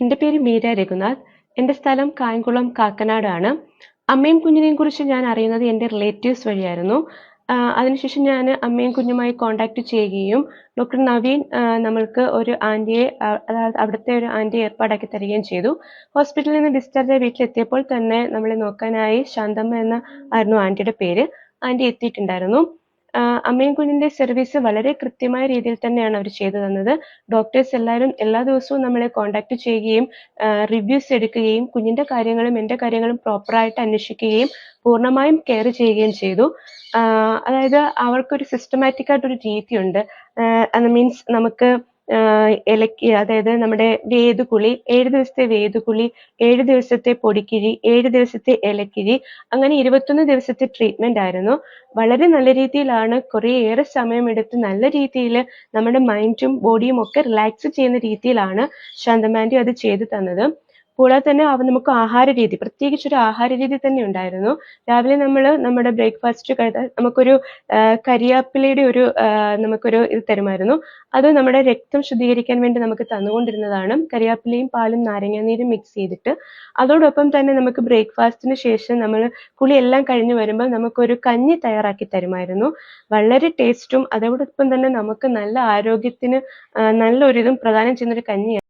എന്റെ പേര് മീര രഘുനാഥ്. എന്റെ സ്ഥലം കായംകുളം കാക്കനാടാണ്. അമ്മയും കുഞ്ഞിനെയും കുറിച്ച് ഞാൻ അറിയുന്നത് എന്റെ റിലേറ്റീവ്സ് വഴിയായിരുന്നു. അതിനുശേഷം ഞാൻ അമ്മയും കുഞ്ഞുമായി കോണ്ടാക്ട് ചെയ്യുകയും ഡോക്ടർ നവീൻ നമ്മൾക്ക് ഒരു ആന്റിയെ അതായത് അവിടുത്തെ ഒരു ആന്റിയെ ഏർപ്പാടാക്കി തരികയും ചെയ്തു. ഹോസ്പിറ്റലിൽ നിന്ന് ഡിസ്ചാർജ് ആയി വീട്ടിലെത്തിയപ്പോൾ തന്നെ നമ്മളെ നോക്കാനായി ശാന്തമ്മ എന്ന ആയിരുന്നു ആന്റിയുടെ പേര്. ആന്റി എത്തിയിട്ടുണ്ടായിരുന്നു. അമ്മയും കുഞ്ഞിന്റെ സർവീസ് വളരെ കൃത്യമായ രീതിയിൽ തന്നെയാണ് അവർ ചെയ്തു തന്നത്. ഡോക്ടേഴ്സ് എല്ലാവരും എല്ലാ ദിവസവും നമ്മളെ കോണ്ടാക്ട് ചെയ്യുകയും റിവ്യൂസ് എടുക്കുകയും കുഞ്ഞിന്റെ കാര്യങ്ങളും എന്റെ കാര്യങ്ങളും പ്രോപ്പറായിട്ട് അന്വേഷിക്കുകയും പൂർണമായും കെയർ ചെയ്യുകയും ചെയ്തു. അതായത് അവർക്കൊരു സിസ്റ്റമാറ്റിക് ആയിട്ടൊരു രീതിയുണ്ട്. മീൻസ് നമുക്ക് ഇലക്ക് അതായത് നമ്മുടെ വേദുകുളി ഏഴ് ദിവസത്തെ വേദുകുളി ഏഴ് ദിവസത്തെ പൊടിക്കിഴി ഏഴ് ദിവസത്തെ ഇലക്കിഴി അങ്ങനെ ഇരുപത്തൊന്ന് ദിവസത്തെ ട്രീറ്റ്മെന്റ് ആയിരുന്നു. വളരെ നല്ല രീതിയിലാണ് കുറേയേറെ സമയമെടുത്ത് നല്ല രീതിയിൽ നമ്മുടെ മൈൻഡും ബോഡിയും ഒക്കെ റിലാക്സ് ചെയ്യുന്ന രീതിയിലാണ് ശാന്തമാന്റി അത് ചെയ്തു തന്നത്. കൂടാതെ തന്നെ അവ നമുക്ക് ആഹാര രീതി പ്രത്യേകിച്ച് ഒരു ആഹാര രീതി തന്നെ ഉണ്ടായിരുന്നു. രാവിലെ നമ്മൾ നമ്മുടെ ബ്രേക്ക്ഫാസ്റ്റ് നമുക്കൊരു കരിയാപ്പിലയുടെ ഒരു നമുക്കൊരു ഇത് തരുമായിരുന്നു. അത് നമ്മുടെ രക്തം ശുദ്ധീകരിക്കാൻ വേണ്ടി നമുക്ക് തന്നുകൊണ്ടിരുന്നതാണ്. കരിയാപ്പിലയും പാലും നാരങ്ങാനീരും മിക്സ് ചെയ്തിട്ട്. അതോടൊപ്പം തന്നെ നമുക്ക് ബ്രേക്ക്ഫാസ്റ്റിന് ശേഷം നമ്മൾ കുളിയെല്ലാം കഴിഞ്ഞ് വരുമ്പോൾ നമുക്കൊരു കഞ്ഞി തയ്യാറാക്കി തരുമായിരുന്നു. വളരെ ടേസ്റ്റും അതോടൊപ്പം തന്നെ നമുക്ക് നല്ല ആരോഗ്യത്തിന് നല്ലൊരിതും പ്രദാനം ചെയ്യുന്നൊരു കഞ്ഞിയാണ്